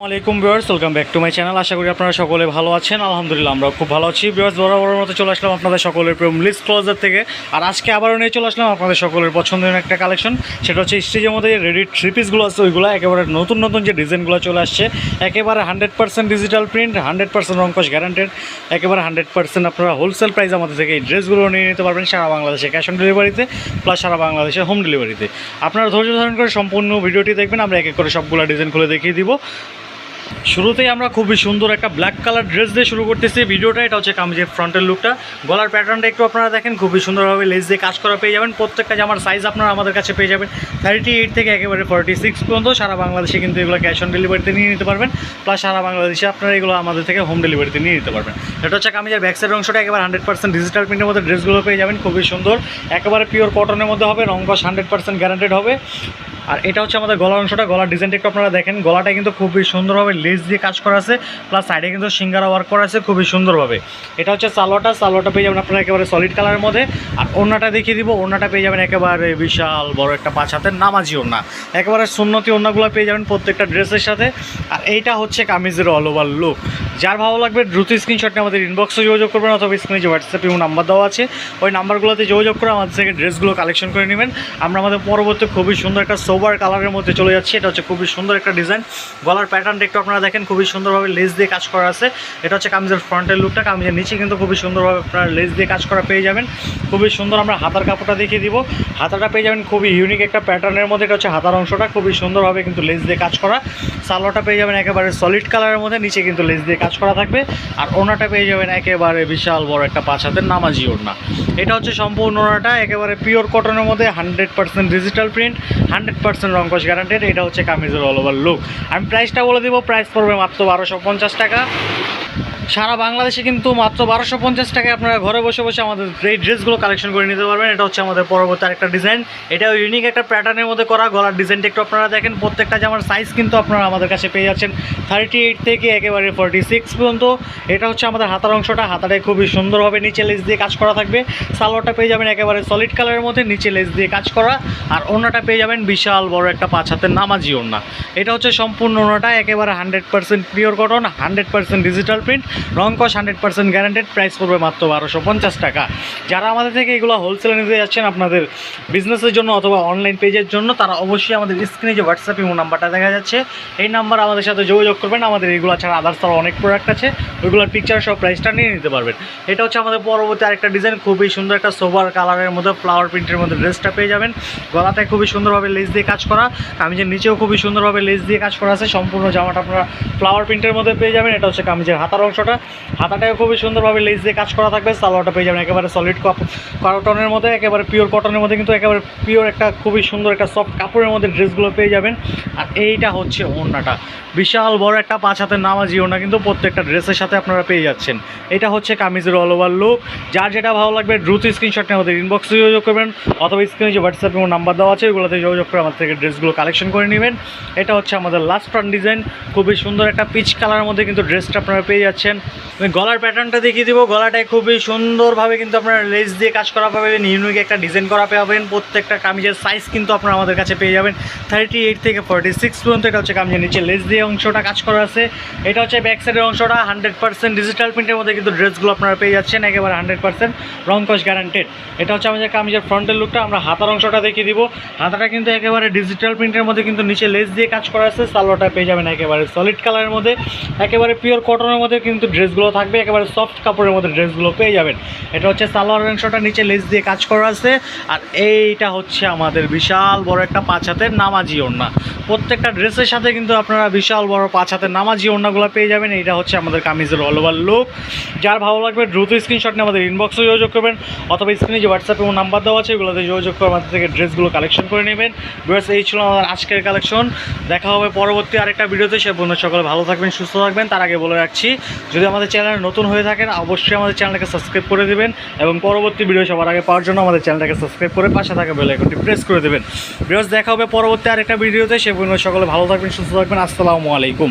আসসালামাইকুম viewers, welcome back to my channel. আশা করি আপনারা সকলে ভালো আছেন। আলহামদুলিল্লাহ আমরা খুব ভালো আছি। ভিউয়ার্স বরাবরের মতো চলে আসলাম আপনাদের সকলের প্রেম লিস্ট ক্লোজার থেকে। আর আজকে আবারও নিয়ে চলে আসলাম আপনাদের সকলের পছন্দের একটা কালেকশন সেটা হচ্ছে স্টেজের মধ্যে যে রেডি থ্রি পিসগুলো আছে, ওইগুলো একেবারে নতুন নতুন যে ডিজাইনগুলো চলে আসছে, একেবারে hundred percent digital print hundred percent রঙ্কশ guaranteed একেবারে হান্ড্রেড পার্সেন্ট আপনারা হোলসেল প্রাইস আমাদের থেকে এই ড্রেসগুলো নিয়ে নিতে পারবেন সারা বাংলাদেশে ক্যাশ অন ডেলিভারিতে প্লাস সারা বাংলাদেশে হোম ডেলিভারিতে আপনারা ধৈর্য ধারণ করে সম্পূর্ণ ভিডিওটি দেখবেন, আমরা এক এক করে সবগুলো ডিজাইন খুলে দেখিয়ে দিব। শুরুতেই আমরা খুবই সুন্দর একটা ব্ল্যাক কালার ড্রেস দিয়ে শুরু করতেছি। ভিডিওটা এটা হচ্ছে কামিজের ফ্রন্টের লুকটা গলার প্যাটার্নটা একটু আপনারা দেখেন, খুবই সুন্দরভাবে লেস দিয়ে কাজ করা পেয়ে যাবেন। প্রত্যেকটা জামার সাইজ আপনারা আমাদের কাছে পেয়ে যাবেন। থার্টি এইট থেকে একেবারে ফর্টি সিক্স পর্যন্ত সারা বাংলাদেশে কিন্তু এগুলো ক্যাশ অন ডেলিভারিতে নিয়ে নিতে পারবেন। প্লাস সারা বাংলাদেশে আপনারা এগুলো আমাদের থেকে হোম ডেলিভারিতে নিয়ে নিতে পারবেন। এটা হচ্ছে কামিজের ব্যাক সাইড অংশটা, একেবারে হান্ড্রেড পার্সেন্ট ডিজিটাল প্রিন্টের মধ্যে ড্রেসগুলো পেয়ে যাবেন। খুবই সুন্দর। একেবারে পিওর কটনের মধ্যে হবে রঙ্কশ হান্ড্রেড পার্সেন্ট গ্যারান্টেড হবে। আর এটা হচ্ছে আমাদের গলার অংশটা, গলার ডিজাইনটা একটু আপনারা দেখেন। গলাটা কিন্তু খুবই সুন্দরভাবে লেস দিয়ে কাজ করা আছে প্লাস সাইডে কিন্তু সিঙ্গারা ওয়ার্ক করা আছে খুবই সুন্দরভাবে। এটা হচ্ছে সালোয়াটা সালোয়াটা পেয়ে যাবেন আপনারা একেবারে সলিড কালারের মধ্যে। আর ওড়নাটা দেখিয়ে দিব, ওড়নাটা পেয়ে যাবেন একেবারে বিশাল বড় একটা পাঁচ হাতের নামাজি ওড়না। একেবারে সুন্নতি ওড়নাগুলো পেয়ে যাবেন প্রত্যেকটা ড্রেসের সাথে। আর এইটা হচ্ছে কামিজের অল ওভার লুক যার ভালো লাগবে দ্রুত নিয়ে আমাদের ইনবক্সে যোগাযোগ করবেন, অথবা স্ক্রিনে যে হোয়াটসঅ্যাপ এবং নাম্বার দেওয়া আছে, ওই নাম্বারগুলোতে যোগাযোগ করে আমাদের থেকে ড্রেসগুলো কালেকশন করে নেবেন। আমরা আমাদের পরবর্তী খুবই সুন্দর একটা সোবার কালারের মধ্যে চলে যাচ্ছে। এটা হচ্ছে খুবই সুন্দর একটা ডিজাইন। গলার প্যাটার্নটা একটু আপনারা দেখেন, খুবই সুন্দরভাবে লেস দিয়ে কাজ করা আছে। এটা হচ্ছে কামিজের ফ্রন্টের লুকটা কামিজের নিচে কিন্তু খুবই সুন্দরভাবে আপনারা লেস দিয়ে কাজ করা পেয়ে যাবেন। খুবই সুন্দর আমরা হাতার কাপড়টা দেখিয়ে দিব। হাতাটা পেয়ে যাবেন খুবই ইউনিক একটা প্যাটার্নের মধ্যে। এটা হচ্ছে হাতার অংশটা। খুবই সুন্দরভাবে কিন্তু লেস দিয়ে কাজ করা। সালোয়ারটা পেয়ে যাবেন একেবারে সলিড কালারের মধ্যে। নিচে কিন্তু লেস দিয়ে কাজ করা থাকবে। আর ওনাটা পেয়ে যাবেন একেবারে বিশাল বড় একটা পাঁচ হাতের নামাজি ওড়না। এটা হচ্ছে সম্পূর্ণ ওনাটা একেবারে পিওর কটনের মধ্যে। Hundred percent digital print hundred percent রঙ্কশ guaranteed এটা হচ্ছে কামিজের অল ওভার লুক আমি প্রাইসটা বলে দিব প্রাইস পড়বে মাত্র বারোশো পঞ্চাশ টাকা। সারা বাংলাদেশে কিন্তু মাত্র বারোশো পঞ্চাশ টাকায় আপনারা ঘরে বসে বসে আমাদের এই ড্রেসগুলো কালেকশন করে নিতে পারবেন। এটা হচ্ছে আমাদের পরবর্তী আরেকটা ডিজাইন এটাও ইউনিক একটা প্যাটার্নের মধ্যে করা। গলার ডিজাইনটা একটু আপনারা দেখেন। প্রত্যেকটা জামার সাইজ কিন্তু আপনারা আমাদের কাছে পেয়ে যাচ্ছেন। থার্টি এইট থেকে একেবারে ফর্টি সিক্স পর্যন্ত। এটা হচ্ছে আমাদের হাতার অংশটা। হাতাটায় খুবই সুন্দরভাবে নিচে লেস দিয়ে কাজ করা থাকবে। সালোয়ারটা পেয়ে যাবেন একেবারে সলিড কালারের মধ্যে। নিচে লেস দিয়ে কাজ করা। আর ওনাটা পেয়ে যাবেন বিশাল বড় একটা পাঁচ হাতের নামাজি ওনা এটা হচ্ছে সম্পূর্ণ ওনাটা একেবারে hundred percent pure cotton hundred percent digital print রং কস হান্ড্রেড পার্সেন্ট গ্যারান্টেড প্রাইস পড়বে মাত্র বারোশো পঞ্চাশ টাকা। যারা আমাদের থেকে এগুলো হোলসেলে নিতে যাচ্ছেন আপনাদের বিজনেসের জন্য অথবা অনলাইন পেজের জন্য, তারা অবশ্যই আমাদের স্ক্রিনে যে হোয়াটসঅ্যাপ এবং নাম্বারটা দেখা যাচ্ছে, এই নাম্বার আমাদের সাথে যোগাযোগ করবেন। আমাদের এগুলো ছাড়া আদার্স আরও অনেক প্রোডাক্ট আছে, ওইগুলোর পিকচার সব প্রাইসটা নিয়ে নিতে পারবেন। এটা হচ্ছে আমাদের পরবর্তী আরেকটা ডিজাইন খুবই সুন্দর একটা সোবার কালারের মধ্যে ফ্লাওয়ার প্রিন্টের মধ্যে ড্রেসটা পেয়ে যাবেন। গলাটায় খুবই সুন্দরভাবে লেস দিয়ে কাজ করা, কামিজের নিচেও খুবই সুন্দরভাবে লেস দিয়ে কাজ করা আছে। সম্পূর্ণ জামাটা আপনারা ফ্লাওয়ার প্রিন্টের মধ্যে পেয়ে যাবেন। এটা হচ্ছে কামিজের হাতার অংশটা। হাতাটাও খুবই সুন্দরভাবে লেস দিয়ে কাজ করা থাকবে। সালোয়ারটা পেয়ে যাবেন একেবারে সলিড কটনের মধ্যে, একেবারে পিওর কটনের মধ্যে কিন্তু একেবারে পিওর একটা খুবই সুন্দর একটা সফট কাপড়ের মধ্যে ড্রেসগুলো পেয়ে যাবেন। আর এইটা হচ্ছে ওড়নাটা। বিশাল বড় একটা পাঁচ হাতের নামাজি ওড়না কিন্তু প্রত্যেকটা ড্রেসের সাথে আপনারা পেয়ে যাচ্ছেন। এটা হচ্ছে কামিজের অল ওভার লুক যার যেটা ভালো লাগবে, দ্রুত স্ক্রিনশট নিয়ে আমাদের ইনবক্সে যোগাযোগ করবেন। অথবা স্ক্রিনে যে হোয়াটসঅ্যাপ এবং নাম্বার দেওয়া আছে ওগুলোতে যোগাযোগ করে আমাদের থেকে ড্রেসগুলো কালেকশন করে নেবেন। এটা হচ্ছে আমাদের লাস্ট ফ্রন্ট ডিজাইন খুবই সুন্দর একটা পিচ কালারের মধ্যে কিন্তু ড্রেসটা আপনারা পেয়ে যাচ্ছেন। আমি গলার প্যাটার্নটা দেখিয়ে দিব। গলাটায় খুবই সুন্দরভাবে কিন্তু আপনারা লেস দিয়ে কাজ করা পাবেন ইউনিক একটা ডিজাইন করা পাবেন, প্রত্যেকটা কামিজের সাইজ কিন্তু আপনারা আমাদের কাছে পেয়ে যাবেন। থার্টি এইট থেকে ফর্টি সিক্স পর্যন্ত এটা হচ্ছে কামিজের নিচে লেস দিয়ে অংশটা কাজ করা আছে। এটা হচ্ছে ব্যাক সাইডের অংশটা হান্ড্রেড পার্সেন্ট ডিজিটাল প্রিন্টের মধ্যে কিন্তু ড্রেসগুলো আপনারা পেয়ে যাচ্ছেন, একেবারে হান্ড্রেড পার্সেন্ট রং কস গ্যারান্টেড এটা হচ্ছে আমাদের কামিজের ফ্রন্টের লুকটা আমরা হাতার অংশটা দেখিয়ে দিব। হাতাটা কিন্তু একেবারে ডিজিটাল প্রিন্টের মধ্যে কিন্তু নিচে লেস দিয়ে কাজ করা আছে, সালোয়ারটা পেয়ে যাবেন একেবারে সলিড কালারের মধ্যে। একেবারে পিওর কটনের মধ্যে কিন্তু ড্রেসগুলো থাকবে, একেবারে সফট কাপড়ের মধ্যে ড্রেসগুলো পেয়ে যাবেন। এটা হচ্ছে সালোয়ার অংশটা, নিচে লেস দিয়ে কাজ করা আছে। আর এইটা হচ্ছে আমাদের বিশাল বড় একটা পাঁচ হাতের নামাজি ওড়না। প্রত্যেকটা ড্রেসের সাথে কিন্তু আপনারা বিশাল বড় পাঁচ হাতের নামাজি ওড়নাগুলো পেয়ে যাবেন। এইটা হচ্ছে আমাদের কামিজের অল ওভার লুক যার ভালো লাগবে দ্রুত স্ক্রিনশট নিয়ে আমাদের ইনবক্সে যোগাযোগ করবেন, অথবা স্ক্রিনে যে হোয়াটসঅ্যাপ এবং নাম্বার দেওয়া আছে, এগুলোতে যোগাযোগ করে আমাদের থেকে ড্রেসগুলো কালেকশন করে নেবেন। বিকজ এই ছিল আমাদের আজকের কালেকশন দেখা হবে পরবর্তী আরেকটা ভিডিওতে। সে বন্ধু সকলে ভালো থাকবেন, সুস্থ থাকবেন। তার আগে বলে রাখছি যদি আমাদের চ্যানেল নতুন হয়ে থাকেন, অবশ্যই আমাদের চ্যানেলটাকে সাবস্ক্রাইব করে দেবেন এবং পরবর্তী ভিডিও সবার আগে পাওয়ার জন্য আমাদের চ্যানেলটাকে সাবস্ক্রাইব করে পাশে থাকা বেল আইকনটি প্রেস করে দেবেন। ভিডিওস দেখা হবে পরবর্তী আরেকটা ভিডিওতে সেগুলো সকলে ভালো থাকবেন, সুস্থ থাকবেন। আসসালামু আলাইকুম।